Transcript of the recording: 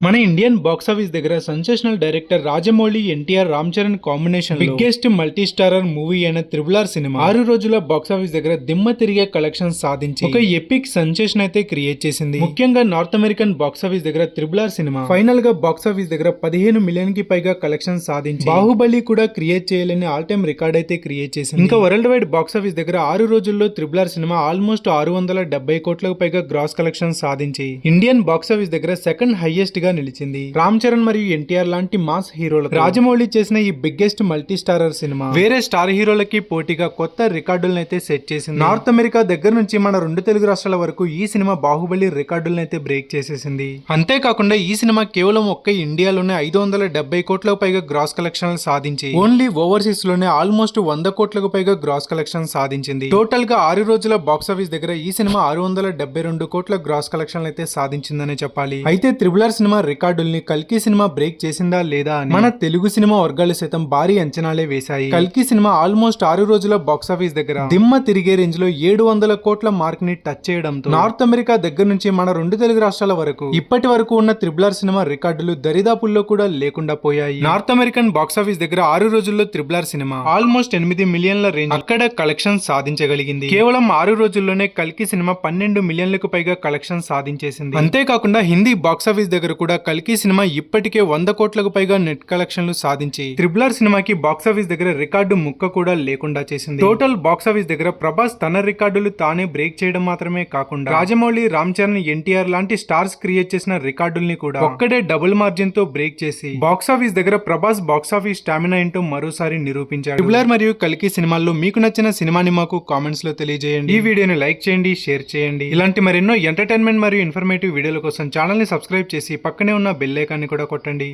మన Indian box office దగ్గర sensational director Rajamouli NTR Ram Charan combination biggest multi starrer movie అయిన త్రిబులార్ cinema ఆరు రోజుల బాక్స్ ఆఫీస్ దగ్గర దిమ్మ తిరిగే కలెక్షన్ సాధించి ఒక ఎపిక్ సెన్సేషన్ అయితే క్రియేట్ చేసింది. ముఖ్యంగా నార్త్ అమెరికన్ బాక్స్ ఆఫీస్ దగ్గర త్రిబులార్ సినిమా ఫైనల్గా బాక్స్ ఆఫీస్ దగ్గర పదిహేను మిలియన్కి పైగా కలెక్షన్ సాధించి బాహుబలి కూడా క్రియేట్ చేయలేని ఆల్ టైమ్ రికార్డ్ అయితే క్రియేట్ చేసింది. ఇంకా వరల్డ్ వైడ్ బాక్స్ ఆఫీస్ దగ్గర ఆరు రోజుల్లో త్రిబులార్ సినిమా ఆల్మోస్ట్ ఆరు వందల డెబ్బై కోట్లకు పైగా గ్రాస్ కలెక్షన్ సాధించి ఇండియన్ బాక్స్ ఆఫీస్ దగ్గర సెకండ్ హైయెస్ట్గా నిలిచింది. రామ్ చరణ్ మరియు ఎన్టీఆర్ లాంటి మాస్ హీరోలకు రాజమౌళి చేసిన ఈ బిగ్గెస్ట్ మల్టీ స్టారర్ సినిమా వేరే స్టార్ హీరోలకి పోటీగా కొత్త రికార్డులను అయితే సెట్ చేసింది. నార్త్ అమెరికా దగ్గర నుంచి మన రెండు తెలుగు రాష్ట్రాల వరకు ఈ సినిమా బాహుబలి రికార్డులను అయితే బ్రేక్ చేసేసింది. అంతేకాకుండా ఈ సినిమా కేవలం ఒక్క ఇండియాలోనే ఐదు వందల డెబ్బై కోట్లకు పైగా గ్రాస్ కలెక్షన్ సాధించి ఓన్లీ ఓవర్సీస్లోనే ఆల్మోస్ట్ వంద కోట్లకు పైగా గ్రాస్ కలెక్షన్ సాధించింది. టోటల్గా ఆరు రోజుల బాక్స్ ఆఫీస్ దగ్గర ఈ సినిమా ఆరు వందల డెబ్బై రెండు కోట్ల గ్రాస్ కలెక్షన్ అయితే సాధించిందనే చెప్పాలి. అయితే త్రిబులర్ సినిమా రికార్డుల్ని కల్కి సినిమా బ్రేక్ చేసిందా లేదా అని మన తెలుగు సినిమా వర్గాలు సైతం భారీ అంచనాలే వేశాయి. కల్కి సినిమా ఆల్మోస్ట్ ఆరు రోజుల బాక్స్ ఆఫీస్ దగ్గర దిమ్మ తిరిగే రేంజ్లో ఏడు వందల కోట్ల మార్క్ని టచ్ చేయడంతో నార్త్ అమెరికా దగ్గర నుంచి మన రెండు తెలుగు రాష్ట్రాల వరకు ఇప్పటి వరకు ఉన్న త్రిబులార్ సినిమా రికార్డులు దరిదాపుల్లో కూడా లేకుండా పోయాయి. నార్త్ అమెరికన్ బాక్స్ ఆఫీస్ దగ్గర ఆరు రోజుల్లో త్రిబులార్ సినిమా ఆల్మోస్ట్ ఎనిమిది మిలియన్ల రేంజ్ అక్కడ కలెక్షన్ సాధించగలిగింది. కేవలం ఆరు రోజుల్లోనే కల్కి సినిమా పన్నెండు మిలియన్లకు పైగా కలెక్షన్ సాధించేసింది. అంతేకాకుండా హిందీ బాక్స్ ఆఫీస్ దగ్గర కూడా కల్కి సినిమా ఇప్పటికే వంద కోట్లకు పైగా నెట్ కలెక్షన్లు సాధించి త్రిబులర్ సినిమాకి బాక్స్ ఆఫీస్ దగ్గర రికార్డు ముక్క కూడా లేకుండా చేసింది. టోటల్ బాక్స్ ఆఫీస్ దగ్గర ప్రభాస్ తన రికార్డులు తానే బ్రేక్ చేయడం మాత్రమే కాకుండా రాజమౌళి రామ్ చరణ్ ఎన్టీఆర్ లాంటి స్టార్స్ క్రియేట్ చేసిన రికార్డుల్ని కూడా ఒక్కడే డబుల్ మార్జిన్తో బ్రేక్ చేసి బాక్స్ ఆఫీస్ దగ్గర ప్రభాస్ బాక్స్ ఆఫీస్ స్టామినా ఏంటో మరోసారి నిరూపించాడు. ట్రిబులర్ మరియు కల్కి సినిమాల్లో మీకు నచ్చిన సినిమాని మాకు కామెంట్స్లో తెలియజేయండి. ఈ వీడియోని లైక్ చేయండి షేర్ చేయండి. ఇలాంటి మరెన్నో ఎంటర్టైన్మెంట్ మరియు ఇన్ఫర్మేటివ్ వీడియోల కోసం ఛానల్ని సబ్స్క్రైబ్ చేసి పక్క పక్కనే ఉన్న బెల్ ఐకాన్ని కూడా కొట్టండి.